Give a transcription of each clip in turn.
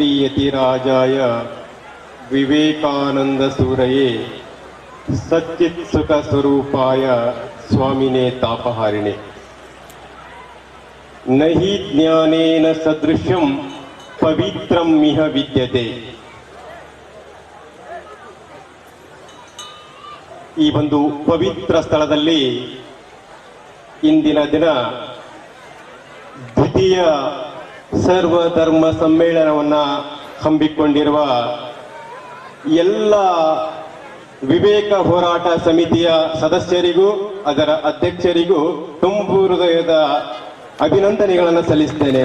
ಯತಿರಾಜಾಯ ವಿವೇಕಾನಂದ ಸೂರಯೇ ಸ್ವರೂಪಾಯ ಸ್ವಾಮಿನೇ ತಾಪಹಾರಿಣೆ. ನಹಿ ಜ್ಞಾನೇನ ಸದೃಶ್ಯಂ ಪವಿತ್ರಂ ಮಿಹ ವಿದ್ಯತೆ. ಈ ಒಂದು ಪವಿತ್ರ ಸ್ಥಳದಲ್ಲಿ ಇಂದಿನ ದಿನ ದ್ವಿತೀಯ ಸರ್ವಧರ್ಮ ಸಮ್ಮೇಳನವನ್ನು ಹಮ್ಮಿಕೊಂಡಿರುವ ಎಲ್ಲ ವಿವೇಕ ಹೋರಾಟ ಸಮಿತಿಯ ಸದಸ್ಯರಿಗೂ, ಅದರ ಅಧ್ಯಕ್ಷರಿಗೂ ತುಂಬು ಹೃದಯದ ಅಭಿನಂದನೆಗಳನ್ನು ಸಲ್ಲಿಸ್ತೇನೆ.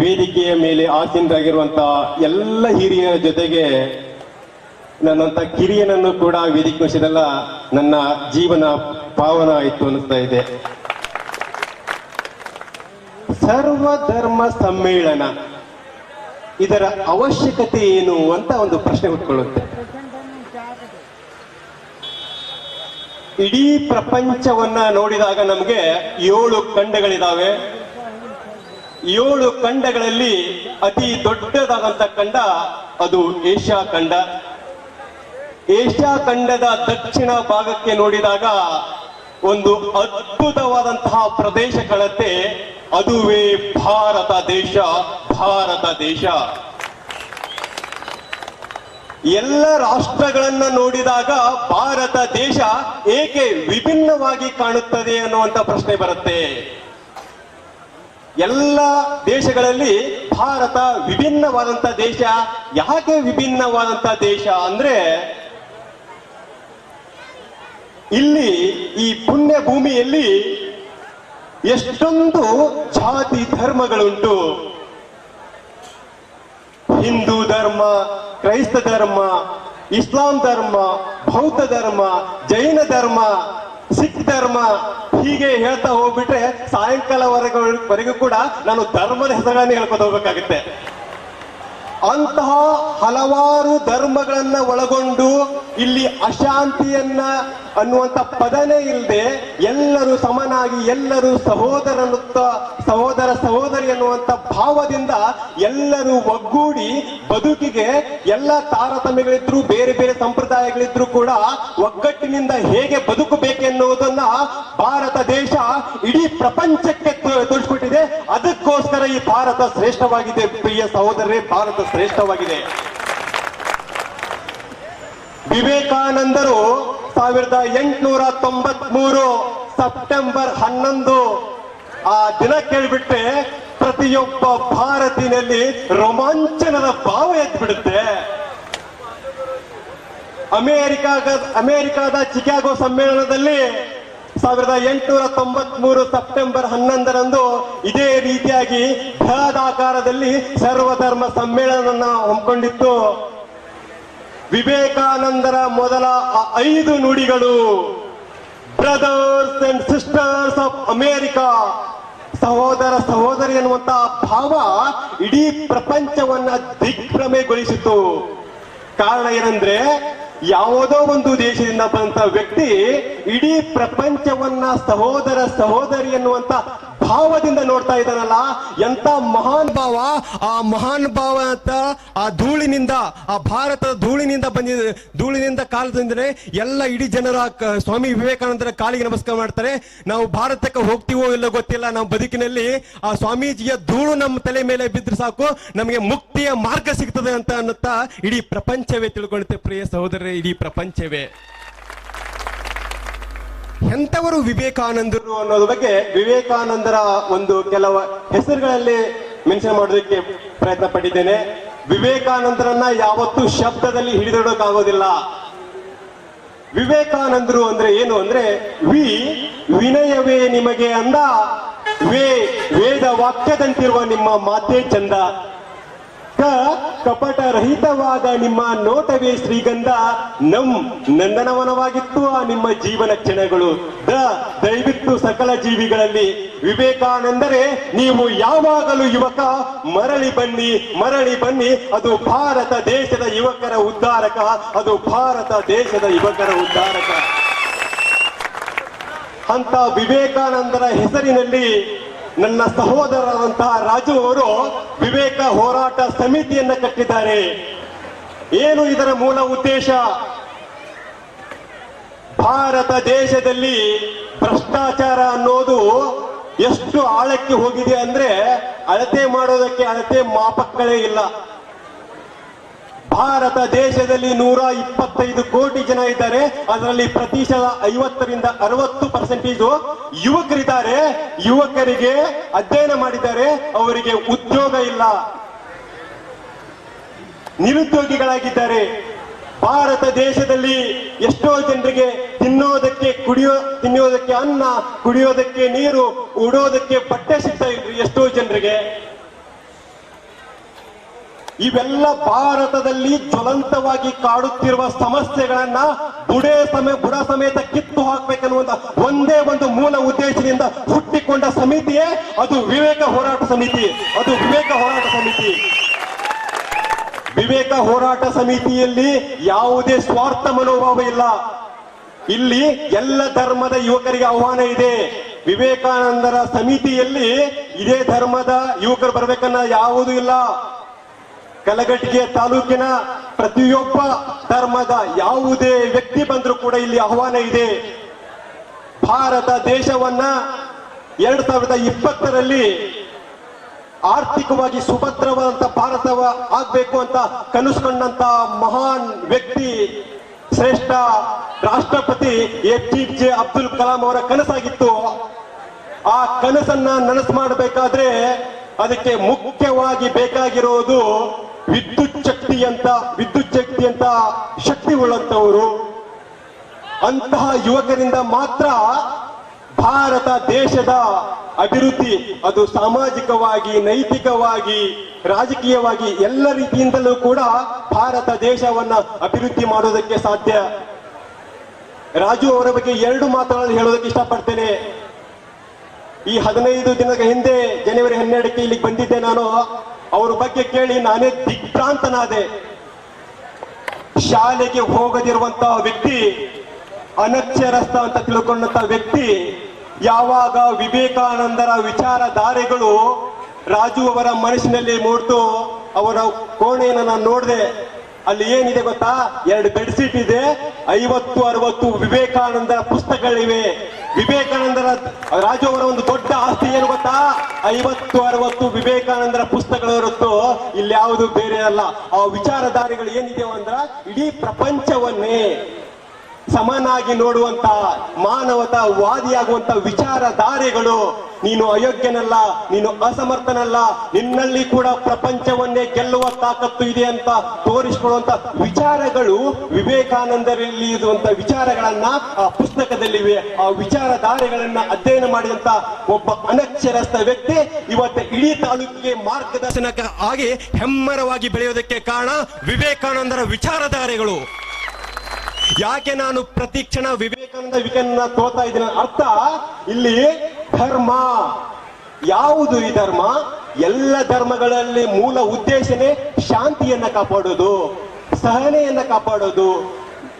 ವೇದಿಕೆಯ ಮೇಲೆ ಆಸೀನರಾಗಿರುವಂತಹ ಎಲ್ಲ ಹಿರಿಯರ ಜೊತೆಗೆ ನನ್ನಂತ ಕಿರಿಯನನ್ನು ಕೂಡ ವೇದಿಕೆಲ್ಲ ನನ್ನ ಜೀವನ ಪಾವನ ಆಯಿತು ಅನ್ನಿಸ್ತಾ ಇದೆ. ಸರ್ವಧರ್ಮ ಸಮ್ಮೇಳನ. ಇದರ ಅವಶ್ಯಕತೆ ಏನು ಅಂತ ಒಂದು ಪ್ರಶ್ನೆ ಹುಟ್ಕೊಳ್ಳುತ್ತೆ ಇಡೀ ಪ್ರಪಂಚವನ್ನ ನೋಡಿದಾಗ ನಮಗೆ ಏಳು ಖಂಡಗಳಿದಾವೆ. ಏಳು ಖಂಡಗಳಲ್ಲಿ ಅತಿ ದೊಡ್ಡದಾದಂತ ಖಂಡ ಅದು ಏಷ್ಯಾ ಖಂಡ. ಏಷ್ಯಾ ಖಂಡದ ದಕ್ಷಿಣ ಭಾಗಕ್ಕೆ ನೋಡಿದಾಗ ಒಂದು ಅದ್ಭುತವಾದಂತಹ ಪ್ರದೇಶ ಕಳತೆ ಅದುವೇ ಭಾರತ ದೇಶ ಭಾರತ ದೇಶ. ಎಲ್ಲ ರಾಷ್ಟ್ರಗಳನ್ನ ನೋಡಿದಾಗ ಭಾರತ ದೇಶ ಏಕೆ ವಿಭಿನ್ನವಾಗಿ ಕಾಣುತ್ತದೆ ಅನ್ನುವಂತ ಪ್ರಶ್ನೆ ಬರುತ್ತೆ. ಎಲ್ಲ ದೇಶಗಳಲ್ಲಿ ಭಾರತ ವಿಭಿನ್ನವಾದಂತ ದೇಶ, ಯಾಕೆ ವಿಭಿನ್ನವಾದಂತ ದೇಶ ಅಂದ್ರೆ, ಇಲ್ಲಿ ಈ ಪುಣ್ಯ ಭೂಮಿಯಲ್ಲಿ ಎಷ್ಟೊಂದು ಜಾತಿ ಧರ್ಮಗಳುಂಟು. ಹಿಂದೂ ಧರ್ಮ, ಕ್ರೈಸ್ತ ಧರ್ಮ, ಇಸ್ಲಾಂ ಧರ್ಮ, ಬೌದ್ಧ ಧರ್ಮ, ಜೈನ ಧರ್ಮ, ಸಿಖ್ ಧರ್ಮ, ಹೀಗೆ ಹೇಳ್ತಾ ಹೋಗ್ಬಿಟ್ರೆ ಸಾಯಂಕಾಲವರೆಗೂ ವರೆಗೂ ಕೂಡ ನಾನು ಧರ್ಮದ ಹೆಸರನ್ನು ಹೇಳ್ಕೊತ ಹೋಗ್ಬೇಕಾಗುತ್ತೆ. ಅಂತಹ ಹಲವಾರು ಧರ್ಮಗಳನ್ನ ಒಳಗೊಂಡು ಇಲ್ಲಿ ಅಶಾಂತಿಯನ್ನ ಅನ್ನುವಂತ ಪದನೇ ಇಲ್ಲದೆ ಎಲ್ಲರೂ ಸಮನಾಗಿ ಎಲ್ಲರೂ ಸಹೋದರನುತ್ತ ಸಹೋದರ ಸಹೋದರಿ ಅನ್ನುವಂತ ಭಾವದಿಂದ ಎಲ್ಲರೂ ಒಗ್ಗೂಡಿ ಬದುಕಿಗೆ ಎಲ್ಲ ತಾರತಮ್ಯಗಳಿದ್ರು, ಬೇರೆ ಬೇರೆ ಸಂಪ್ರದಾಯಗಳಿದ್ರು ಕೂಡ ಒಗ್ಗಟ್ಟಿನಿಂದ ಹೇಗೆ ಬದುಕಬೇಕೆನ್ನುವುದನ್ನ ಭಾರತ ದೇಶ ಇಡೀ ಪ್ರಪಂಚಕ್ಕೆ ತೋರಿಸ್ಕೊಟ್ಟಿದೆ. ಅದಕ್ಕೋಸ್ಕರ ಈ ಭಾರತ ಶ್ರೇಷ್ಠವಾಗಿದೆ, ಪ್ರಿಯ ಸಹೋದರರೇ. ಭಾರತ ಶ್ರೇಷ್ಠವಾಗಿದೆ. ವಿವೇಕಾನಂದರು ಸಾವಿರದ ಎಂಟುನೂರ ತೊಂಬತ್ ಮೂರು ಸೆಪ್ಟೆಂಬರ್ ಹನ್ನೊಂದು ಆ ದಿನ ಕೇಳಿಬಿಟ್ರೆ ಪ್ರತಿಯೊಬ್ಬ ಭಾರತಿನಲ್ಲಿ ರೋಮಾಂಚನದ ಭಾವ ಎದ್ಬಿಡುತ್ತೆ. ಅಮೆರಿಕ ಅಮೆರಿಕಾದ ಚಿಕಾಗೋ ಸಮ್ಮೇಳನದಲ್ಲಿ ಸಾವಿರದ ಎಂಟುನೂರ ತೊಂಬತ್ ಮೂರು ಸೆಪ್ಟೆಂಬರ್ ಹನ್ನೊಂದರಂದು ಇದೇ ರೀತಿಯಾಗಿ ಬೃಹದಾಕಾರದಲ್ಲಿ ಸರ್ವಧರ್ಮ ಸಮ್ಮೇಳನ ಹಮ್ಮಿಕೊಂಡಿತ್ತು. ವಿವೇಕಾನಂದರ ಮೊದಲ ಐದು ನುಡಿಗಳು brothers and sisters of America ಸಹೋದರ ಸಹೋದರಿ ಅನ್ನುವಂತ ಭಾವ ಇಡೀ ಪ್ರಪಂಚವನ್ನ ದಿಗ್ಭ್ರಮೆಗೊಳಿಸಿತು ಕಾರಣ ಏನಂದ್ರೆ ಯಾವುದೋ ಒಂದು ದೇಶದಿಂದ ಬಂದಂತ ವ್ಯಕ್ತಿ ಇಡೀ ಪ್ರಪಂಚವನ್ನ ಸಹೋದರ ಸಹೋದರಿ ಎನ್ನುವಂತ ಭಾವದಿಂದ ನೋಡ್ತಾ ಇದ್ದಾನಲ್ಲ ಎಂತ ಮಹಾನ್ ಭಾವ, ಆ ಮಹಾನ್ ಭಾವ ಅಂತ ಆ ಧೂಳಿನಿಂದ, ಆ ಭಾರತದ ಧೂಳಿನಿಂದ ಬಂದಿದೆ ಧೂಳಿನಿಂದ ಕಾಲದಿಂದಲೇ ಎಲ್ಲ ಇಡೀ ಜನರ ಸ್ವಾಮಿ ವಿವೇಕಾನಂದರ ಕಾಲಿಗೆ ನಮಸ್ಕಾರ ಮಾಡ್ತಾರೆ. ನಾವು ಭಾರತಕ್ಕೆ ಹೋಗ್ತೀವೋ ಇಲ್ಲೋ ಗೊತ್ತಿಲ್ಲ, ನಾವು ಬದುಕಿನಲ್ಲಿ ಆ ಸ್ವಾಮೀಜಿಯ ಧೂಳು ನಮ್ಮ ತಲೆ ಮೇಲೆ ಬಿದ್ದರೆ ಸಾಕು, ನಮಗೆ ಮುಕ್ತಿಯ ಮಾರ್ಗ ಸಿಗ್ತದೆ ಅಂತ ಅನ್ನುತ್ತಾ ಇಡೀ ಪ್ರಪಂಚವೇ ತಿಳ್ಕೊಳ್ತೇವೆ ಪ್ರಿಯ ಸಹೋದರರೇ, ಇಡೀ ಪ್ರಪಂಚವೇ. ಎಂತವರು ವಿವೇಕಾನಂದರು ಅನ್ನೋದ್ರ ಬಗ್ಗೆ ವಿವೇಕಾನಂದರ ಒಂದು ಕೆಲವು ಹೆಸರುಗಳಲ್ಲಿ ಮೆನ್ಷನ್ ಮಾಡೋದಕ್ಕೆ ಪ್ರಯತ್ನ ಪಟ್ಟಿದ್ದೇನೆ. ವಿವೇಕಾನಂದರನ್ನ ಯಾವತ್ತೂ ಶಬ್ದದಲ್ಲಿ ಹಿಡಿದಿಡೋಕ್ಕಾಗೋದಿಲ್ಲ ವಿವೇಕಾನಂದರು ಅಂದ್ರೆ ಏನು ಅಂದ್ರೆ, ವಿ ವಿನಯವೇ ನಿಮಗೆ ಅಂದ, ವೇ ವೇದ ವಾಕ್ಯದಂತಿರುವ ನಿಮ್ಮ ಮಾತೇ ಚಂದ. ಕ ಕಪಟ ರಹಿತವಾದ ನಿಮ್ಮ ನೋಟವೇ ಶ್ರೀಗಂಧ. ನಂ, ನಂದನವನವಾಗಿತ್ತು ಆ ನಿಮ್ಮ ಜೀವನ ಕ್ಷಣಗಳು. ದ, ದಯವಿಟ್ಟು ಸಕಲ ಜೀವಿಗಳಲ್ಲಿ. ವಿವೇಕಾನಂದರೆ ನೀವು ಯಾವಾಗಲೂ ಯುವಕ. ಮರಳಿ ಬನ್ನಿ ಮರಳಿ ಬನ್ನಿ. ಅದು ಭಾರತ ದೇಶದ ಯುವಕರ ಉದ್ಧಾರಕ. ಅದು ಭಾರತ ದೇಶದ ಯುವಕರ ಉದ್ಧಾರಕ. ಅಂತ ವಿವೇಕಾನಂದರ ಹೆಸರಿನಲ್ಲಿ ನನ್ನ ಸಹೋದರರಾದಂತಹ ರಾಜು ಅವರು ವಿವೇಕ ಹೋರಾಟ ಸಮಿತಿಯನ್ನ ಕಟ್ಟಿದ್ದಾರೆ. ಏನು ಇದರ ಮೂಲ ಉದ್ದೇಶ? ಭಾರತ ದೇಶದಲ್ಲಿ ಭ್ರಷ್ಟಾಚಾರ ಅನ್ನೋದು ಎಷ್ಟು ಆಳಕ್ಕೆ ಹೋಗಿದೆ ಅಂದ್ರೆ ಅಳತೆ ಮಾಡೋದಕ್ಕೆ ಅಳತೆ ಮಾಪಕ್ಕಳೇ ಇಲ್ಲ. ಭಾರತ ದೇಶದಲ್ಲಿ ನೂರ ಇಪ್ಪತ್ತೈದು ಕೋಟಿ ಜನ ಇದ್ದಾರೆ. ಅದರಲ್ಲಿ ಪ್ರತಿಶತ ಐವತ್ತರಿಂದ ಅರವತ್ತು ಪರ್ಸೆಂಟೇಜ್ ಯುವಕರಿದ್ದಾರೆ. ಯುವಕರಿಗೆ ಅಧ್ಯಯನ ಮಾಡಿದ್ದಾರೆ. ಅವರಿಗೆ ಉದ್ಯೋಗ ಇಲ್ಲ. ನಿರುದ್ಯೋಗಿಗಳಾಗಿದ್ದಾರೆ. ಭಾರತ ದೇಶದಲ್ಲಿ ಎಷ್ಟೋ ಜನರಿಗೆ ತಿನ್ನೋದಕ್ಕೆ ಕುಡಿಯೋ ತಿನ್ನೋದಕ್ಕೆ ಅನ್ನ, ಕುಡಿಯೋದಕ್ಕೆ ನೀರು, ಉಡೋದಕ್ಕೆ ಬಟ್ಟೆ ಸಿಗ್ತಾ ಇದ್ರು ಎಷ್ಟೋ ಜನರಿಗೆ. ಇವೆಲ್ಲ ಭಾರತದಲ್ಲಿ ಜ್ವಲಂತವಾಗಿ ಕಾಡುತ್ತಿರುವ ಸಮಸ್ಯೆಗಳನ್ನ ಬುಡೇ ಸಮಯ ಬುಡ ಸಮೇತ ಕಿತ್ತು ಹಾಕ್ಬೇಕನ್ನುವಂತ ಒಂದೇ ಒಂದು ಮೂಲ ಉದ್ದೇಶದಿಂದ ಹುಟ್ಟಿಕೊಂಡ ಸಮಿತಿಯೇ ಅದು ವಿವೇಕ ಹೋರಾಟ ಸಮಿತಿ. ಅದು ವಿವೇಕ ಹೋರಾಟ ಸಮಿತಿ. ವಿವೇಕ ಹೋರಾಟ ಸಮಿತಿಯಲ್ಲಿ ಯಾವುದೇ ಸ್ವಾರ್ಥ ಮನೋಭಾವ ಇಲ್ಲ. ಇಲ್ಲಿ ಎಲ್ಲ ಧರ್ಮದ ಯುವಕರಿಗೆ ಆಹ್ವಾನ ಇದೆ. ವಿವೇಕಾನಂದರ ಸಮಿತಿಯಲ್ಲಿ ಇದೇ ಧರ್ಮದ ಯುವಕರು ಬರಬೇಕನ್ನ ಯಾವುದೂ ಇಲ್ಲ. ಕಲಘಟಗಿಯ ತಾಲೂಕಿನ ಪ್ರತಿಯೊಬ್ಬ ಧರ್ಮದ ಯಾವುದೇ ವ್ಯಕ್ತಿ ಬಂದರೂ ಕೂಡ ಇಲ್ಲಿ ಆಹ್ವಾನ ಇದೆ. ಭಾರತ ದೇಶವನ್ನ ಎರಡ್ ಸಾವಿರದ ಇಪ್ಪತ್ತರಲ್ಲಿ ಆರ್ಥಿಕವಾಗಿ ಸುಭದ್ರವಾದಂತ ಭಾರತವ ಆಗ್ಬೇಕು ಅಂತ ಕನಸ್ಕೊಂಡಂತ ಮಹಾನ್ ವ್ಯಕ್ತಿ, ಶ್ರೇಷ್ಠ ರಾಷ್ಟ್ರಪತಿ A P J Abdul Kalam ಅವರ ಕನಸಾಗಿತ್ತು. ಆ ಕನಸನ್ನ ನನಸು ಮಾಡಬೇಕಾದ್ರೆ ಅದಕ್ಕೆ ಮುಖ್ಯವಾಗಿ ಬೇಕಾಗಿರೋದು ವಿದ್ಯುತ್ ಶಕ್ತಿ ಅಂತ, ವಿದ್ಯುತ್ ಶಕ್ತಿ ಅಂತ ಶಕ್ತಿ ಉಳ್ಳಂತವರು ಅಂತಹ ಯುವಕರಿಂದ ಮಾತ್ರ ಭಾರತ ದೇಶದ ಅಭಿವೃದ್ಧಿ, ಅದು ಸಾಮಾಜಿಕವಾಗಿ, ನೈತಿಕವಾಗಿ, ರಾಜಕೀಯವಾಗಿ ಎಲ್ಲ ರೀತಿಯಿಂದಲೂ ಕೂಡ ಭಾರತ ದೇಶವನ್ನ ಅಭಿವೃದ್ಧಿ ಮಾಡೋದಕ್ಕೆ ಸಾಧ್ಯ. ರಾಜು ಅವರ ಬಗ್ಗೆ ಎರಡು ಮಾತುಗಳನ್ನು ಹೇಳೋದಕ್ಕೆ ಇಷ್ಟಪಡ್ತೇನೆ. ಈ ಹದಿನೈದು ದಿನದ ಹಿಂದೆ, ಜನವರಿ ಹನ್ನೆರಡಕ್ಕೆ ಇಲ್ಲಿಗೆ ಬಂದಿದ್ದೆ ನಾನು. ಅವ್ರ ಬಗ್ಗೆ ಕೇಳಿ ನಾನೇ ದಿಗ್ಭ್ರಾಂತನಾದೆ. ಶಾಲೆಗೆ ಹೋಗದಿರುವಂತಹ ವ್ಯಕ್ತಿ, ಅನಕ್ಷರಸ್ಥ ಅಂತ ತಿಳ್ಕೊಂಡಂತ ವ್ಯಕ್ತಿ, ಯಾವಾಗ ವಿವೇಕಾನಂದರ ವಿಚಾರಧಾರೆಗಳು ರಾಜು ಅವರ ಮನಸ್ಸಿನಲ್ಲಿ ಮೂಡ್ತು ಅವರ ಕೋಣೆಯನ್ನು ನಾನು ನೋಡಿದೆ. ಅಲ್ಲಿ ಏನಿದೆ ಗೊತ್ತಾ? ಎರಡು ಬೆಡ್ಶೀಟ್ ಇದೆ. ಐವತ್ತು, ಅರವತ್ತು ವಿವೇಕಾನಂದರ ಪುಸ್ತಕಗಳಿವೆ. ವಿವೇಕಾನಂದರ ರಾಜು ಅವರ ಒಂದು ದೊಡ್ಡ ಆಸ್ತಿ ಏನು ಗೊತ್ತಾ? ಐವತ್ತು, ಅರವತ್ತು ವಿವೇಕಾನಂದರ ಪುಸ್ತಕಗಳು ಇಲ್ಲಿ ಯಾವುದು ಬೇರೆ ಅಲ್ಲ. ಆ ವಿಚಾರಧಾರೆಗಳು ಏನಿದೆ ಅಂದ್ರ, ಇಡೀ ಪ್ರಪಂಚವನ್ನೇ ಸಮನಾಗಿ ನೋಡುವಂತ ಮಾನವತ ವಾದಿಯಾಗುವಂತ ವಿಚಾರಧಾರೆಗಳು ನೀನು ಅಯೋಗ್ಯನಲ್ಲ, ನೀನು ಅಸಮರ್ಥನಲ್ಲ, ನಿನ್ನಲ್ಲಿ ಕೂಡ ಪ್ರಪಂಚವನ್ನೇ ಗೆಲ್ಲುವ ತಾಕತ್ತು ಇದೆ ಅಂತ ತೋರಿಸಿಕೊಳ್ಳುವಂತ ವಿಚಾರಗಳು ವಿವೇಕಾನಂದರಲ್ಲಿ ಇರುವಂತ ವಿಚಾರಗಳನ್ನ ಆ ಪುಸ್ತಕದಲ್ಲಿವೆ. ಆ ವಿಚಾರಧಾರೆಗಳನ್ನ ಅಧ್ಯಯನ ಮಾಡಿದಂತ ಒಬ್ಬ ಅನಕ್ಷರಸ್ಥ ವ್ಯಕ್ತಿ ಇವತ್ತು ಇಡೀ ತಾಲೂಕಿಗೆ ಮಾರ್ಗದರ್ಶನಕ ಆಗಿ ಹೆಮ್ಮರವಾಗಿ ಬೆಳೆಯೋದಕ್ಕೆ ಕಾರಣ ವಿವೇಕಾನಂದರ ವಿಚಾರಧಾರೆಗಳು. ಯಾಕೆ ನಾನು ಪ್ರತಿ ಕ್ಷಣ ವಿವೇಕಾನಂದ ವಿವೇಕಾನಂದ ತೋತಾ ಇದ್ದೀನಿ ಅರ್ಥ? ಇಲ್ಲಿ ಧರ್ಮ. ಯಾವುದು ಈ ಧರ್ಮ? ಎಲ್ಲ ಧರ್ಮಗಳಲ್ಲಿ ಮೂಲ ಉದ್ದೇಶನೇ ಶಾಂತಿಯನ್ನ ಕಾಪಾಡೋದು, ಸಹನೆಯನ್ನ ಕಾಪಾಡೋದು.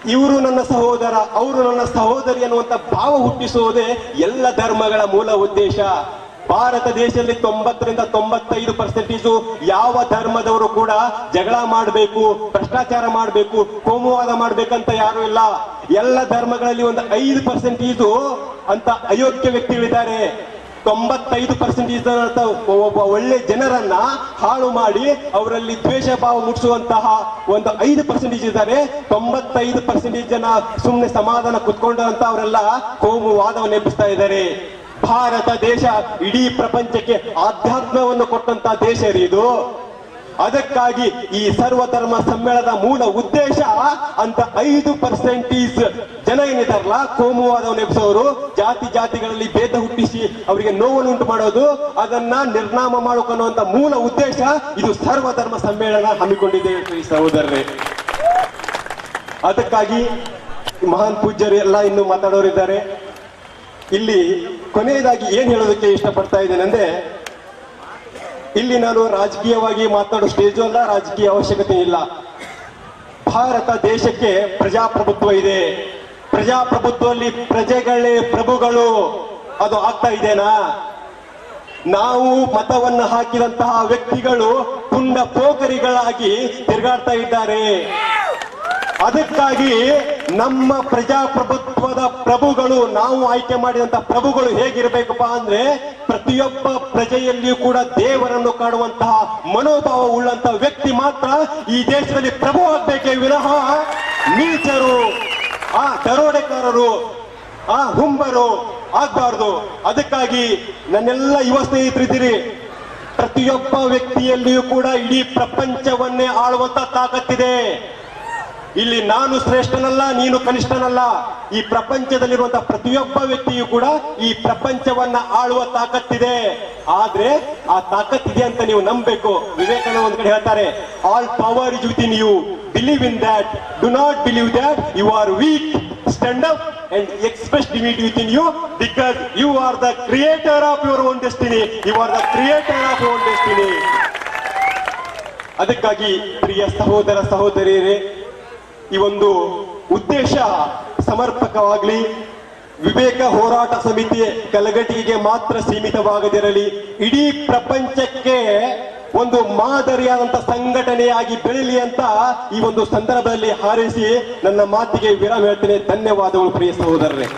ಇವರು ನನ್ನ ಸಹೋದರ, ಅವರು ನನ್ನ ಸಹೋದರಿ ಅನ್ನುವಂತ ಭಾವ ಹುಟ್ಟಿಸುವುದೇ ಎಲ್ಲ ಧರ್ಮಗಳ ಮೂಲ ಉದ್ದೇಶ. ಭಾರತ ದೇಶದಲ್ಲಿ ತೊಂಬತ್ತರಿಂದ ತೊಂಬತ್ತೈದು ಪರ್ಸೆಂಟೇಜು ಯಾವ ಧರ್ಮದವರು ಕೂಡ ಜಗಳ ಮಾಡಬೇಕು, ಭ್ರಷ್ಟಾಚಾರ ಮಾಡಬೇಕು, ಕೋಮುವಾದ ಮಾಡ್ಬೇಕಂತ ಯಾರು ಇಲ್ಲ. ಎಲ್ಲ ಧರ್ಮಗಳಲ್ಲಿ ಒಂದು ಐದು ಪರ್ಸೆಂಟೇಜು ಅಂತ ಅಯೋಗ್ಯ ವ್ಯಕ್ತಿಗಳಿದ್ದಾರೆ. ತೊಂಬತ್ತೈದು ಪರ್ಸೆಂಟೇಜ್ ಒಬ್ಬ ಒಳ್ಳೆ ಜನರನ್ನ ಹಾಳು ಮಾಡಿ ಅವರಲ್ಲಿ ದ್ವೇಷ ಭಾವ ಮುಟ್ಟಿಸುವಂತಹ ಒಂದು ಐದು ಪರ್ಸೆಂಟೇಜ್ ಇದ್ದಾರೆ. ತೊಂಬತ್ತೈದು ಪರ್ಸೆಂಟೇಜ್ ಜನ ಸುಮ್ಮನೆ ಸಮಾಧಾನ ಕುತ್ಕೊಂಡಂತ ಅವರೆಲ್ಲ ಕೋಮು ವಾದವನ್ನು ಎಬ್ಬಿಸ್ತಾ ಇದ್ದಾರೆ. ಭಾರತ ದೇಶ ಇಡೀ ಪ್ರಪಂಚಕ್ಕೆ ಆಧ್ಯಾತ್ಮವನ್ನು ಕೊಟ್ಟಂತ ದೇಶ ರೀ ಇದು. ಅದಕ್ಕಾಗಿ ಈ ಸರ್ವಧರ್ಮ ಸಮ್ಮೇಳನದ ಮೂಲ ಉದ್ದೇಶ ಅಂತ ಐದು ಪರ್ಸೆಂಟೀಸ್ ಜನ ಏನಿದಾರಲ್ಲ ಕೋಮುವಾದವನ್ನು ಎಬ್ಸೋರು, ಜಾತಿ ಜಾತಿಗಳಲ್ಲಿ ಭೇದ ಹುಟ್ಟಿಸಿ ಅವರಿಗೆ ನೋವನ್ನು ಉಂಟು ಮಾಡೋದು, ಅದನ್ನ ನಿರ್ನಾಮ ಮಾಡಿಕೊಳ್ಳುವಂತ ಮೂಲ ಉದ್ದೇಶ ಇದು ಸರ್ವಧರ್ಮ ಸಮ್ಮೇಳನ ಹಮ್ಮಿಕೊಂಡಿದೆ ಸಹೋದರರೇ. ಅದಕ್ಕಾಗಿ ಮಹಾನ್ ಪೂಜ್ಯರು ಎಲ್ಲ ಇನ್ನು ಮಾತಾಡೋರಿದ್ದಾರೆ. ಇಲ್ಲಿ ಕೊನೆಯದಾಗಿ ಏನ್ ಹೇಳೋದಕ್ಕೆ ಇಷ್ಟಪಡ್ತಾ ಇದ್ದೇನೆ ಅಂದ್ರೆ, ಇಲ್ಲಿ ನಾನು ರಾಜಕೀಯವಾಗಿ ಮಾತಾಡೋ ಸ್ಟೇಜು ಅಲ್ಲ, ರಾಜಕೀಯ ಅವಶ್ಯಕತೆ ಇಲ್ಲ. ಭಾರತ ದೇಶಕ್ಕೆ ಪ್ರಜಾಪ್ರಭುತ್ವ ಇದೆ. ಪ್ರಜಾಪ್ರಭುತ್ವದಲ್ಲಿ ಪ್ರಜೆಗಳೇ ಪ್ರಭುಗಳು. ಅದು ಆಗ್ತಾ ಇದೆನಾ? ನಾವು ಮತವನ್ನು ಹಾಕಿದಂತಹ ವ್ಯಕ್ತಿಗಳು ಪುಂಡ ಪೋಕರಿಗಳಾಗಿ ತಿರುಗಾಡ್ತಾ ಇದ್ದಾರೆ. ಅದಕ್ಕಾಗಿ ನಮ್ಮ ಪ್ರಜಾಪ್ರಭುತ್ವದ ಪ್ರಭುಗಳು, ನಾವು ಆಯ್ಕೆ ಮಾಡಿದಂತ ಪ್ರಭುಗಳು ಹೇಗಿರ್ಬೇಕಪ್ಪ ಅಂದ್ರೆ ಪ್ರತಿಯೊಬ್ಬ ಪ್ರಜೆಯಲ್ಲಿಯೂ ಕೂಡ ದೇವರನ್ನು ಕಾಣುವಂತಹ ಮನೋಭಾವ ಉಳ್ಳಂತಹ ವ್ಯಕ್ತಿ ಮಾತ್ರ ಈ ದೇಶದಲ್ಲಿ ಪ್ರಭು ಆಗ್ಬೇಕೇ ವಿನಃ ನೀಚರು, ಆ ದರೋಡೆಕಾರರು, ಆ ಹುಂಬರು ಆಗ್ಬಾರ್ದು. ಅದಕ್ಕಾಗಿ ನನ್ನೆಲ್ಲ ಯುವ ಸ್ನೇಹಿತರಿದ್ದೀರಿ, ಪ್ರತಿಯೊಬ್ಬ ವ್ಯಕ್ತಿಯಲ್ಲಿಯೂ ಕೂಡ ಇಡೀ ಪ್ರಪಂಚವನ್ನೇ ಆಳುವಂತ ತಾಕತ್ತಿದೆ. ಇಲ್ಲಿ ನಾನು ಶ್ರೇಷ್ಠನಲ್ಲ, ನೀನು ಕನಿಷ್ಠನಲ್ಲ. ಈ ಪ್ರಪಂಚದಲ್ಲಿರುವಂತಹ ಪ್ರತಿಯೊಬ್ಬ ವ್ಯಕ್ತಿಯು ಕೂಡ ಈ ಪ್ರಪಂಚವನ್ನ ಆಳುವ ತಾಕತ್ತಿದೆ. ಆದ್ರೆ ಆ ತಾಕತ್ತಿದೆ ಅಂತ ನೀವು ನಂಬಬೇಕು. ವಿವೇಕಾನಂದ ಒಂದ್ ಕಡೆ ಹೇಳ್ತಾರೆ all power is within you believe in that do not believe that you are weak stand up and express the might within you because you are the creator of your own destiny you are the creator of own destiny ಅದಕ್ಕಾಗಿ, ಪ್ರಿಯ ಸಹೋದರ ಸಹೋದರಿಯರೇ ಈ ಒಂದು ಉದ್ದೇಶ ಸಮರ್ಪಕವಾಗಲಿ. ವಿವೇಕ ಹೋರಾಟ ಸಮಿತಿ ಕಲಗಟಿಗೆ ಮಾತ್ರ ಸೀಮಿತವಾಗದಿರಲಿ, ಇಡೀ ಪ್ರಪಂಚಕ್ಕೆ ಒಂದು ಮಾದರಿಯಾದಂತ ಸಂಘಟನೆಯಾಗಿ ಬೆಳೀಲಿ ಅಂತ ಈ ಒಂದು ಸಂದರ್ಭದಲ್ಲಿ ಹಾರೈಸಿ ನನ್ನ ಮಾತಿಗೆ ವಿರಾಮ ಹೇಳ್ತೇನೆ. ಧನ್ಯವಾದಗಳು ಪ್ರಿಯ ಸಹೋದರರೇ.